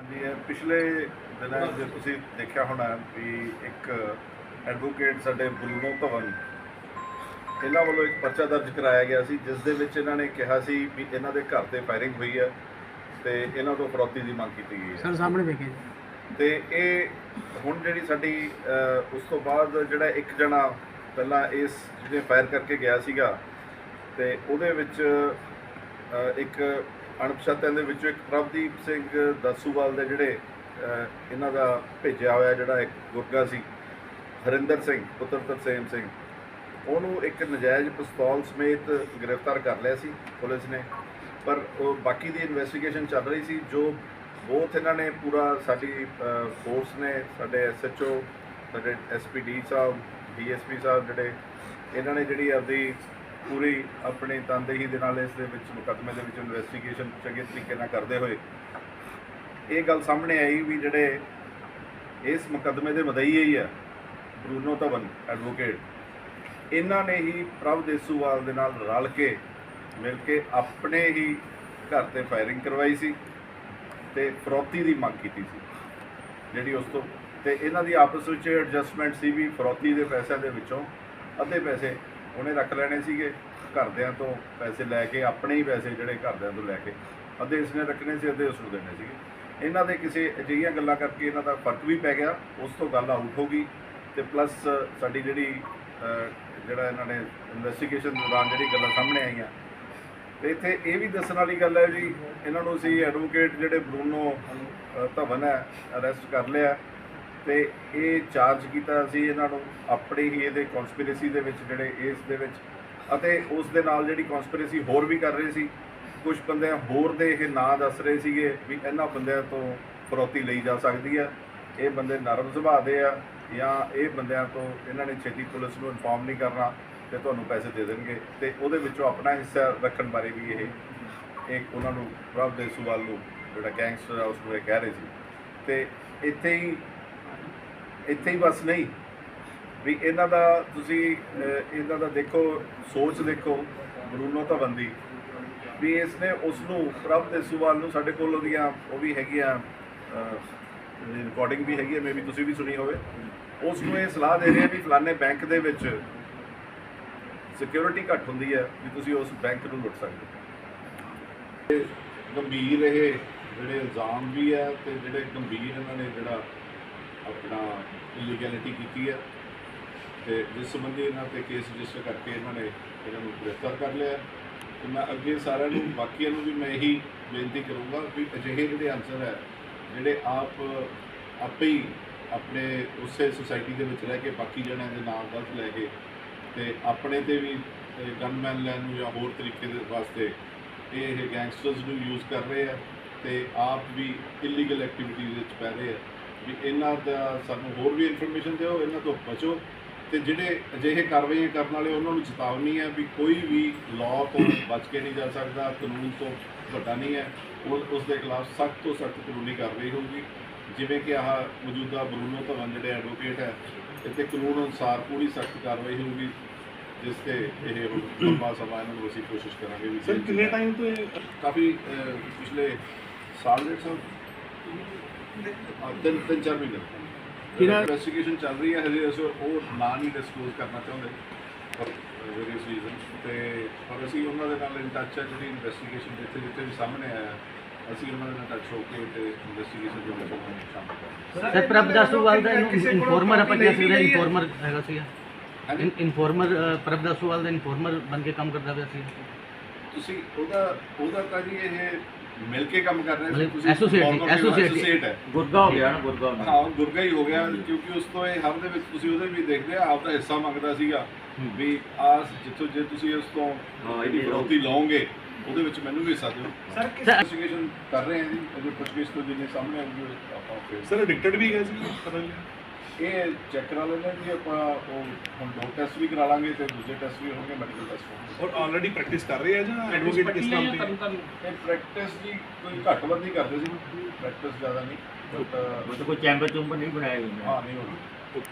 ਹਾਂਜੀ ਪਿਛਲੇ ਦਿਨਾਂ 'ਚ ਤੁਸੀਂ ਦੇਖਿਆ ਹੋਣਾ ਵੀ ਇੱਕ ਐਡਵੋਕੇਟ ਸਾਡੇ ਬਰੂਨੋ ਧਵਨ ਇਹਨਾਂ ਵੱਲੋਂ ਇੱਕ ਪਰਚਾ ਦਰਜ ਕਰਾਇਆ ਗਿਆ ਸੀ ਜਿਸ ਦੇ ਵਿੱਚ ਇਹਨਾਂ ਨੇ ਕਿਹਾ ਸੀ ਵੀ ਇਹਨਾਂ ਦੇ ਘਰ ਤੇ ਫਾਇਰਿੰਗ ਹੋਈ ਹੈ ਤੇ ਇਹਨਾਂ ਤੋਂ ਫਰੌਤੀ ਦੀ ਮੰਗ ਕੀਤੀ ਗਈ ਹੈ। ਸਰ ਸਾਹਮਣੇ ਵੇਖਿਆ ਜੀ। ਤੇ ਇਹ ਹੁਣ ਜਿਹੜੀ ਸਾਡੀ ਉਸ ਤੋਂ ਬਾਅਦ ਜਿਹੜਾ ਇੱਕ ਜਣਾ ਪਹਿਲਾਂ ਇਸ ਜਿਹਨੇ ਫਾਇਰ ਕਰਕੇ ਗਿਆ ਸੀਗਾ ਤੇ ਉਹਦੇ ਵਿੱਚ ਇੱਕ ਅਣਪਛਾਤਿਆਂ ਦੇ ਵਿੱਚੋਂ ਇੱਕ ਪ੍ਰਭਦੀਪ ਸਿੰਘ ਦਾਸੂਵਾਲ ਦੇ ਜਿਹੜੇ ਇਹਨਾਂ ਦਾ ਭੇਜਿਆ ਹੋਇਆ ਜਿਹੜਾ ਇੱਕ ਗੁਰਗਾ ਸੀ, ਹਰਿੰਦਰ ਸਿੰਘ, ਪੁੱਤਰ ਤਰਸੇਮ ਸਿੰਘ। ਉਹਨੂੰ ਇੱਕ ਨਜਾਇਜ਼ ਪਿਸਤੌਲ ਸਮੇਤ ਗ੍ਰਿਫਤਾਰ ਕਰ ਲਿਆ ਸੀ ਪੁਲਿਸ ਨੇ। ਪਰ ਉਹ ਬਾਕੀ ਦੀ ਇਨਵੈਸਟੀਗੇਸ਼ਨ ਚੱਲ ਰਹੀ ਸੀ, ਜੋ ਬਹੁਤ ਇਹਨਾਂ ਨੇ ਪੂਰਾ ਸਾਡੀ ਫੋਰਸ ਨੇ, ਸਾਡੇ ਐਸਐਚਓ ਸਾਡੇ ਐਸਪੀਡੀ ਸਾਹਿਬ ਡੀਐਸਪੀ ਸਾਹਿਬ ਜਿਹੜੇ, ਇਹਨਾਂ ਨੇ ਜਿਹੜੀ ਆਪਦੀ ਪੂਰੀ ਆਪਣੇ ਤਨਦੇਹੀ ਦੇ ਨਾਲ ਇਸ ਦੇ ਵਿੱਚ ਮੁਕੱਦਮੇ ਦੇ ਵਿੱਚ ਇਨਵੈਸਟੀਗੇਸ਼ਨ ਚੰਗੇ ਤਰੀਕੇ ਨਾਲ ਕਰਦੇ ਹੋਏ। ਇਹ ਗੱਲ ਸਾਹਮਣੇ ਆਈ ਵੀ ਜਿਹੜੇ ਇਸ ਮੁਕੱਦਮੇ ਦੇ ਮਦਈ ਹੀ ਆ, ਬਰੂਨੋ ਧਵਨ ਐਡਵੋਕੇਟ ਇਹਨਾਂ ਨੇ ਹੀ ਪ੍ਰਭ ਦੇਸੂਵਾਲ ਦੇ ਨਾਲ ਰਲ ਕੇ ਮਿਲ ਕੇ ਆਪਣੇ ਹੀ ਘਰ ਤੇ ਫਾਇਰਿੰਗ ਕਰਵਾਈ ਸੀ ਤੇ ਫਰੌਤੀ ਦੀ ਮੰਗ ਕੀਤੀ ਸੀ। ਜਿਹੜੀ ਉਸ ਤੋਂ, ਤੇ ਇਹਨਾਂ ਦੀ ਆਪਸ ਵਿੱਚ ਐਡਜਸਟਮੈਂਟ ਸੀ ਵੀ ਫਰੌਤੀ ਦੇ ਪੈਸਿਆਂ ਦੇ ਵਿੱਚੋਂ ਅੱਧੇ ਪੈਸੇ ਉਹਨੇ ਰੱਖ ਲੈਣੇ ਸੀਗੇ ਘਰਦਿਆਂ ਤੋਂ ਪੈਸੇ ਲੈ ਕੇ, ਆਪਣੇ ਹੀ ਪੈਸੇ ਜਿਹੜੇ ਘਰਦਿਆਂ ਤੋਂ ਲੈ ਕੇ। ਅੱਧੇ ਇਸਨੇ ਰੱਖਣੇ ਸੀ, ਅੱਧੇ ਉਸ ਨੂੰ ਦੇਣੇ ਸੀਗੇ। ਇਹਨਾਂ ਦੇ ਕਿਸੇ ਅਜਿਹੀਆਂ ਗੱਲਾਂ ਕਰਕੇ ਇਹਨਾਂ ਦਾ ਫ਼ਰਕ ਵੀ ਪੈ ਗਿਆ, ਉਸ ਤੋਂ ਗੱਲ ਆਊਟ ਹੋ ਗਈ ਤੇ ਪਲੱਸ ਸਾਡੀ ਜਿਹੜੀ ਜਿਹੜਾ ਇਹਨਾਂ ਨੇ ਇਨਵੈਸਟੀਗੇਸ਼ਨ ਦੌਰਾਨ ਜਿਹੜੀ ਗੱਲਾਂ ਸਾਹਮਣੇ ਆਈਆਂ। ਤੇ ਇੱਥੇ ਇਹ ਵੀ ਦੱਸਣ ਵਾਲੀ ਗੱਲ ਹੈ ਜੀ, ਇਹਨਾਂ ਨੂੰ ਅਸੀਂ ਐਡਵੋਕੇਟ ਜਿਹੜੇ ਬਰੂਨੋ ਧਵਨ ਹੈ ਅਰੈਸਟ ਕਰ ਲਿਆ। ਤੇ ਇਹ ਚਾਰਜ ਕੀਤਾ ਸੀ ਇਹਨਾਂ ਨੂੰ ਆਪਣੇ ਹੀ ਇਹਦੇ ਕਨਸਪੀਰੇਸੀ ਦੇ ਵਿੱਚ, ਜਿਹੜੇ ਇਸ ਦੇ ਵਿੱਚ। ਅਤੇ ਉਸ ਦੇ ਨਾਲ ਜਿਹੜੀ ਕਨਸਪੀਰੇਸੀ ਹੋਰ ਵੀ ਕਰ ਰਹੇ ਸੀ, ਕੁਝ ਬੰਦੇ ਹੋਰ ਦੇ ਇਹ ਨਾਂ ਦੱਸ ਰਹੇ ਸੀਗੇ ਵੀ ਇਹਨਾਂ ਬੰਦਿਆਂ ਤੋਂ ਫਰੋਤੀ ਲਈ ਜਾ ਸਕਦੀ ਆ। ਇਹ ਬੰਦੇ ਨਰਮ ਸੁਭਾਅ ਦੇ ਆ ਜਾਂ ਇਹ ਬੰਦਿਆਂ ਤੋਂ ਇਹਨਾਂ ਨੇ ਛੇਤੀ ਪੁਲਿਸ ਨੂੰ ਇਨਫੋਰਮ ਨਹੀਂ ਕਰਨਾ ਤੇ ਤੁਹਾਨੂੰ ਪੈਸੇ ਦੇ ਦੇਣਗੇ। ਤੇ ਉਹਦੇ ਵਿੱਚੋਂ ਆਪਣਾ ਹਿੱਸਾ ਰੱਖਣ ਬਾਰੇ ਵੀ ਇਹ ਇੱਕ ਉਹਨਾਂ ਨੂੰ ਪ੍ਰਭ ਦੇ ਸੁਵਾਲ ਨੂੰ, ਜਿਹੜਾ ਗੈਂਗਸਟਰ ਆ, ਉਸ ਨੂੰ ਇਹ ਕਹਿ ਰਹੇ ਸੀ। ਤੇ ਇੱਥੇ ਹੀ ਇੱਥੇ ਹੀ ਬਸ ਨਹੀਂ। ਵੀ ਇਹਨਾਂ ਦਾ ਤੁਸੀਂ ਇਹਨਾਂ ਦਾ ਦੇਖੋ, ਸੋਚ ਦੇਖੋ ਬਰੂਨੋ ਧਵਨ ਦੀ ਵੀ ਇਸ ਨੇ ਉਸ ਨੂੰ ਪ੍ਰਭ ਦੇ ਨੂੰ ਸਾਡੇ ਕੋਲ ਉਹਦੀਆਂ ਉਹ ਵੀ ਹੈਗੀਆਂ ਰਿਕਾਰਡਿੰਗ ਵੀ ਹੈਗੀ ਹੈ ਮੇਬੀ ਤੁਸੀਂ ਵੀ ਸੁਣੀ ਹੋਵੇ। ਉਸ ਨੂੰ ਇਹ ਸਲਾਹ ਦੇ ਰਹੇ ਆ ਵੀ ਫਲਾਣੇ ਬੈਂਕ ਦੇ ਵਿੱਚ ਸਿਕਿਉਰਿਟੀ ਘੱਟ ਹੁੰਦੀ ਹੈ, ਵੀ ਤੁਸੀਂ ਉਸ ਬੈਂਕ ਨੂੰ ਲੁੱਟ ਸਕਦੇ ਹੋ। ਗੰਭੀਰ ਇਹ ਜਿਹੜੇ ਇਲਜ਼ਾਮ ਵੀ ਹੈ ਤੇ ਜਿਹੜੇ ਗੰਭੀਰ ਇਹਨਾਂ ਨੇ ਜਿਹੜਾ ਆਪਣਾ ਇਲੀਗੈਲਿਟੀ ਕੀਤੀ ਹੈ ਤੇ ਜਿਸ ਸੰਬੰਧੀ ਇਹਨਾਂ ਤੇ ਕੇਸ ਰਜਿਸਟਰ ਕਰਕੇ ਇਹਨਾਂ ਨੇ ਇਹਨਾਂ ਨੂੰ ਗ੍ਰਿਫਤਾਰ ਕਰ ਲਿਆ ਤੇ ਮੈਂ ਅੱਗੇ ਸਾਰਿਆਂ ਨੂੰ, ਬਾਕੀਆਂ ਨੂੰ ਵੀ ਮੈਂ ਇਹੀ ਬੇਨਤੀ ਕਰੂੰਗਾ ਵੀ ਅਜਿਹੇ ਜਿਹੜੇ ਅਨਸਰ ਹੈ, ਜਿਹੜੇ ਆਪ, ਆਪੇ ਹੀ ਆਪਣੇ ਉਸੇ ਸੁਸਾਇਟੀ ਦੇ ਵਿੱਚ ਰਹਿ ਕੇ ਬਾਕੀ ਜਣਿਆਂ ਦੇ ਨਾਮ ਗਲਤ ਲੈ ਕੇ ਤੇ ਆਪਣੇ ਤੇ ਵੀ ਗਨਮੈਨ ਲੈਣ ਨੂੰ ਜਾਂ ਹੋਰ ਤਰੀਕੇ ਦੇ ਵਾਸਤੇ ਇਹ ਗੈਂਗਸਟਰਸ ਨੂੰ ਯੂਜ਼ ਕਰ ਰਹੇ ਆ ਤੇ ਆਪ ਵੀ ਇਲੀਗਲ ਐਕਟੀਵਿਟੀਜ਼ ਵਿੱਚ ਪੈ ਰਹੇ ਆ ਵੀ ਇਹਨਾਂ ਦਾ ਸਾਨੂੰ ਹੋਰ ਵੀ ਇਨਫੋਰਮੇਸ਼ਨ ਦਿਓ ਇਹਨਾਂ ਤੋਂ ਬਚੋ ਤੇ ਜਿਹੜੇ ਅਜਿਹੇ ਕਾਰਵਾਈਆਂ ਕਰਨ ਵਾਲੇ ਉਹਨਾਂ ਨੂੰ ਚੇਤਾਵਨੀ ਹੈ ਵੀ ਕੋਈ ਵੀ ਲਾਅ ਤੋਂ ਬਚ ਕੇ ਨਹੀਂ ਜਾ ਸਕਦਾ ਕਾਨੂੰਨ ਤੋਂ ਵੱਡਾ ਨਹੀਂ ਹੈ ਉਹ ਉਸ ਦੇ ਖਿਲਾਫ ਸਖਤ ਤੋਂ ਸਖਤ ਕਾਨੂੰਨੀ ਕਾਰਵਾਈ ਹੋਊਗੀ ਜਿਵੇਂ ਕਿ ਆਹ ਮੌਜੂਦਾ ਬਰੂਨੋ ਧਵਨ ਜਿਹੜੇ ਐਡਵੋਕੇਟ ਹੈ ਇੱਥੇ ਕਾਨੂੰਨ ਅਨੁਸਾਰ ਪੂਰੀ ਸਖਤ ਕਾਰਵਾਈ ਹੋਊਗੀ ਜਿਸ ਤੇ ਇਹ ਲੰਬਾ ਸਮਾਂ ਇਹਨਾਂ ਨੂੰ ਅਸੀਂ ਕੋਸ਼ਿਸ਼ ਕਰਾਂਗੇ ਵੀ ਸਰ ਕਿੰਨੇ। ਟਾਈਮ ਤੋਂ ਇਹ ਕਾਫੀ ਪਿਛਲੇ ਸਾਲ ਸਾਲ ਅਹ, ਤਿੰਨ ਤਿੰਨ ਚਾਰ ਮਹੀਨੇ। ਕਿਹੜਾ- ਇਨਵੈਸਟੀਗੇਸ਼ਨ ਚੱਲ ਰਹੀ ਹੈ ਹਜੇ ਅਸੀਂ ਉਹ ਨਾਂ ਨਹੀਂ ਡਿਸਕਲੋਜ਼ ਕਰਨਾ ਚਾਹੁੰਦੇ ਫॉर ਵੇਰੀਅਸ ਰੀਜ਼ਨਸ ਤੇ ਪਰ ਅਸੀਂ ਉਹਨਾਂ ਦੇ ਨਾਲ ਇਨ ਟੱਚ ਹੈ ਜਿਹੜੀ ਇਨਵੈਸਟੀਗੇਸ਼ਨ ਜਿੱਥੇ ਜਿੱਥੇ ਵੀ ਸਾਹਮਣੇ ਆਇਆ ਅਸੀਂ ਉਹਨਾਂ ਦੇ ਨਾਲ ਟੱਚ ਹੋ ਕੇ ਤੇ ਇਨਵੈਸਟੀਗੇਸ਼ਨ ਵਿੱਚ ਉਹਨਾਂ ਨੂੰ ਸ਼ਾਮਲ ਕਰਾਂਗੇ ਸਰ ਪ੍ਰਭ ਦਾਸੂਵਾਲ ਦਾ ਇਨਫੋਰਮਰ ਆਪਾਂ ਕਹਿ ਸਕਦੇ ਹਾਂ। ਇਨਫੋਰਮਰ ਹੈਗਾ ਸੀਗਾ। ਹਾਂਜੀ। ਇਨਫੋਰਮਰ ਪ੍ਰਭ ਦਾਸੂਵਾਲ ਦਾ ਇਨਫੋਰਮਰ ਬਣ ਕੇ ਕੰਮ ਕਰਦਾ ਪਿਆ ਸੀ ਤੁਸੀਂ ਉਹਦਾ ਉਹਦਾ ਤਾਂ ਜੀ ਇਹ ਮਿਲ ਕੇ ਕੰਮ ਕਰ ਰਹੇ ਸੀ ਮਤਲਬ ਤੁਸੀਂ associate- former associate- associate ਹੈ। ਗੁਰਗਾ ਹੋ ਗਿਆ ਨਾ ਗੁਰਗਾ ਹੋ ਗਿਆ। ਹਾਂ ਗੁਰਗਾ ਹੀ ਹੋ ਗਿਆ ਕਿਉਂਕਿ ਉਸ ਤੋਂ ਇਹ ਹਰ ਦੇ ਵਿੱਚ ਤੁਸੀਂ ਉਹਦੇ ਵੀ ਦੇਖਦੇ ਆ ਆਪ ਦਾ ਹਿੱਸਾ ਮੰਗਦਾ ਸੀਗਾ ਵੀ ਆ ਜਿੱਥੋਂ ਜੇ ਤੁਸੀਂ ਉਸ ਤੋਂ ਹਾਂ, ਇਹਦੀ ਇਹ ਫਰੋਤੀ ਲਾਓਗੇ ਉਹਦੇ ਵਿੱਚ ਮੈਨੂੰ ਵੀ ਹਿੱਸਾ ਦਿਓ। ਸਰ ਇਨਵੈਸਟੀਗੇਸ਼ਨ ਕਰ ਰਹੇ ਹਾਂ ਜੀ ਅਜੇ ਪੁੱਛਗਿੱਛ ਤੋਂ ਜਿੰਨੇ ਸਾਹਮਣੇ ਆਉਂਗੇ ਆਪਾਂ ਫਿਰ ਸਰ ਐਡਿਕਟਡ ਵੀ ਹੈ ਜੀ ਪਤਾ ਨਹੀਂ। ਇਹ ਚੈੱਕ ਕਰਾ ਲੈਂਦੇ ਜੀ ਆਪਾਂ ਉਹ ਹੁਣ ਦੋ ਟੈਸਟ ਵੀ ਕਰਾ ਲਾਂਗੇ ਤੇ ਦੂਜੇ ਟੈਸਟ ਵੀ ਹੋਣਗੇ ਮੈਡੀਕਲ ਟੈਸਟ ਹੋਣਗੇ। ਔਰ ਆਲਰੇਡੀ ਪ੍ਰੈਕਟਿਸ ਕਰ ਰਹੇ ਆ ਜਾਂ ਐਡਵੋਕੇਟ ਕਿਸ ਨਾਮ ਤੇ? ਇਹ ਪ੍ਰੈਕਟਿਸ ਜੀ ਕੋਈ ਘੱਟ ਵੱਧ ਹੀ ਕਰਦੇ ਸੀ ਪ੍ਰੈਕਟਿਸ ਜ਼ਿਆਦਾ ਨਹੀਂ ਬਟ ਉਹ ਤਾਂ ਕੋਈ ਚੈਂਬਰ ਚੁੰਬਰ ਨਹੀਂ ਬਣਾਇਆ ਹੋਇਆ। ਹਾਂ ਨਹੀਂ ਹੋਣੀ।